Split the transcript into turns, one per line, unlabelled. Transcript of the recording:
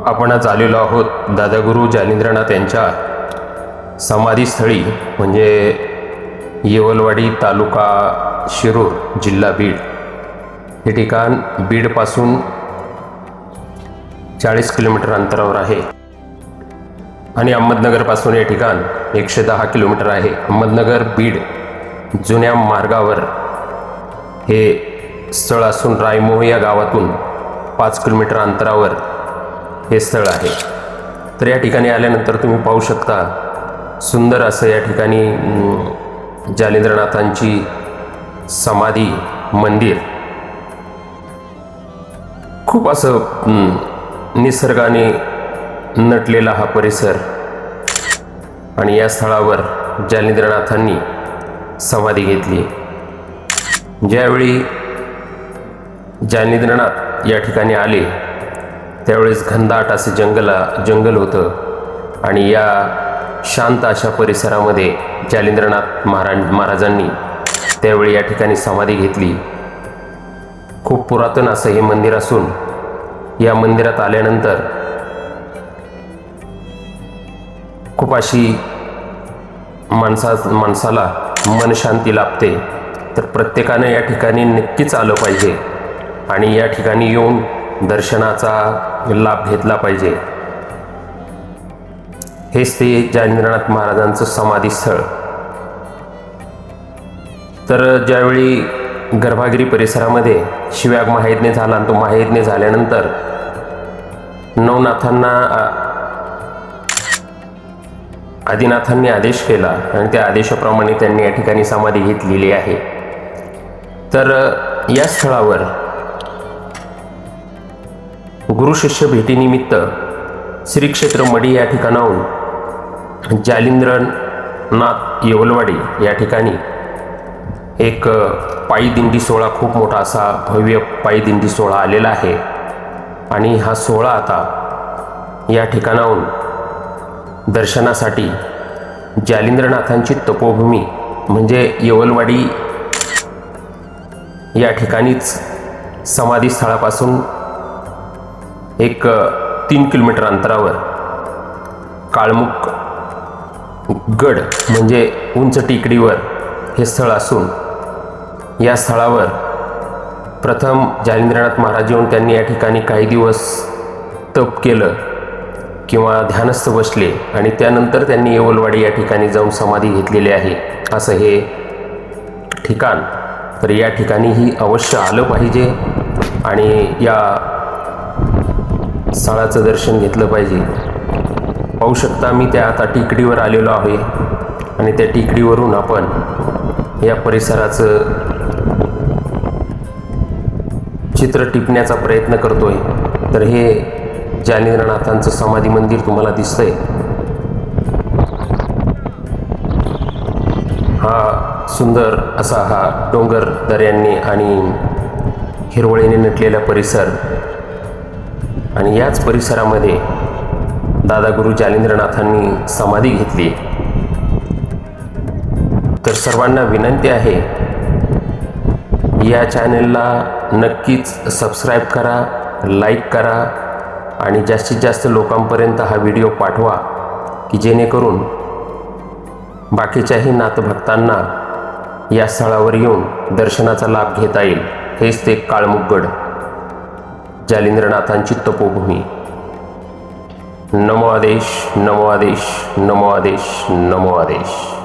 आपण आज आलेलो आहोत. दादागुरू जालिंद्रनाथ यांच्या समाधीस्थळी म्हणजे येवलवाडी तालुका शिरूर जिल्हा बीड. हे ठिकाण बीडपासून चाळीस किलोमीटर अंतरावर आहे. आणि अहमदनगरपासून हे ठिकाण एकशे दहा किलोमीटर आहे. अहमदनगर बीड जुन्या मार्गावर हे स्थळ असून रायमोह या गावातून पाच किलोमीटर अंतरावर हे स्थळ आहे. तर या ठिकाणी आल्यानंतर तुम्ही पाहू शकता सुंदर असं या ठिकाणी जालेंद्रनाथांची जालिंद्रनाथांची समाधी मंदिर. खूप असं निसर्गाने नटलेला हा परिसर आणि या स्थळावर जालिंद्रनाथांनी समाधी घेतली. ज्यावेळी जालिंद्रनाथ या ठिकाणी आले त्यावेळेस घनदाट असे जंगला जंगल होतं. आणि या शांत अशा परिसरामध्ये जालिंद्रनाथ महाराज महाराजांनी त्यावेळी या ठिकाणी समाधी घेतली. खूप पुरातन असं हे मंदिर असून या मंदिरात आल्यानंतर खूप अशी माणसा माणसाला मनशांती लाभते. तर प्रत्येकानं या ठिकाणी नक्कीच आलं पाहिजे. आणि या ठिकाणी येऊन दर्शनाचा लाभ घेतला पाहिजे. हेच ते जालिंद्रनाथ महाराजांचं समाधीस्थळ. तर ज्यावेळी गर्भागिरी परिसरामध्ये शिव्याग महायज्ञ झाला आणि तो महायज्ञ झाल्यानंतर नवनाथांना आदिनाथांनी आदेश केला आणि त्या आदेशाप्रमाणे त्यांनी या ठिकाणी समाधी घेतलेली आहे. तर या स्थळावर गुरुशिष्य भेटीनिमित्त श्री क्षेत्र मडी या ठिकाणाहून जालिंद्रनाथ येवलवाडी या ठिकाणी एक पायी दिंडी सोहळा खूप मोठा असा भव्य पायी दिंडी सोहळा आलेला आहे. आणि हा सोहळा आता या ठिकाणाहून दर्शनासाठी जालिंद्रनाथांची तपोभूमी म्हणजे येवलवाडी या ठिकाणीच समाधी स्थळापासून एक तीन किलोमीटर अंतरावर. काळमुख गड म्हणजे उंच टेकडीवर हे स्थळ असून या स्थळावर प्रथम जालिंद्रनाथ महाराज येऊन त्यांनी या ठिकाणी काही दिवस तप केलं किंवा ध्यानस्थ बसले आणि त्यानंतर त्यांनी येवलवाडी या ठिकाणी जाऊन समाधी घेतलेली आहे. असं हे ठिकाण. तर या ठिकाणीही अवश्य आलं पाहिजे आणि या स्थळाचं दर्शन घेतलं पाहिजे. पाहू शकता मी त्या आता टेकडीवर आलेलो आहे आणि त्या टेकडीवरून आपण या परिसराचं चित्र टिपण्याचा प्रयत्न करतोय. तर हे ज्ञानेंद्रनाथांचं समाधी मंदिर तुम्हाला दिसतंय. हा सुंदर असा हा डोंगर दऱ्यांनी आणि हिरवळीने नटलेला परिसर आणि याच परिसरामध्ये दादागुरू जालिंद्रनाथांनी समाधी घेतली. तर सर्वांना विनंती आहे या चॅनेलला नक्कीच सबस्क्राईब करा लाईक करा आणि जास्तीत जास्त लोकांपर्यंत हा व्हिडिओ पाठवा की जेणेकरून बाकीच्याही नातभक्तांना या स्थळावर येऊन दर्शनाचा लाभ घेता येईल. हेच ते काळमुखगड जालिंद्रनाथांची तपोभूमी. नमो आदेश नमो आदेश नमो आदेश नमो आदेश.